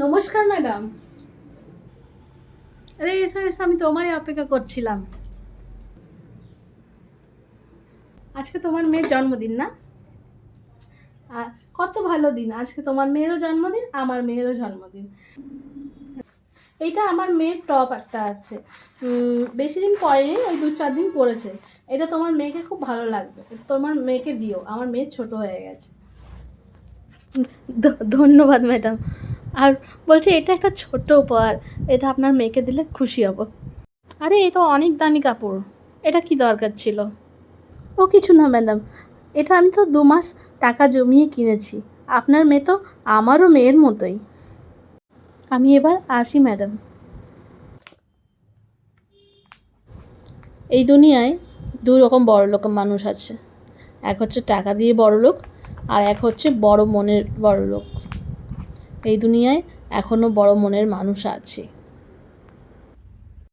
নমস্কার, ম্যাডাম। আরে এসো এসো আমি তোমারই অপেক্ষা করছিলাম। আজকে তোমার মেয়ের জন্মদিন না? আর কত ভালো দিন, আজকে তোমার মেয়েরও জন্মদিন, আমার মেয়েরও জন্মদিন। এইটা আমার মেয়ের টপ একটা আছে। বেশি দিন পরেনি, ওই দু চার দিন পরেছে। এটা তোমার মেয়েকে খুব ভালো লাগবে। তোমার মেয়েকে দিও, আমার মেয়ে ছোট হয়ে গেছে। ধন্যবাদ, ম্যাডাম। আর বলছি, এটা একটা ছোট্ট উপহার। এটা আপনার মেয়েকে দিলে খুশি হব। আরে এ তো অনেক দামি কাপড়। এটা কি দরকার ছিল? ও কিছু না, ম্যাডাম। এটা আমি তো দু মাস টাকা জমিয়ে কিনেছি। আপনার মেয়ে তো আমারও মেয়ের মতোই। আমি এবার আসি, ম্যাডাম। এই দুনিয়ায় দু রকম বড় লোক মানুষ আছে। এক হচ্ছে টাকা দিয়ে বড় লোক, আর এক হচ্ছে বড় মনের বড় লোক। এই দুনিয়ায় এখনও বড় মনের মানুষ আছে।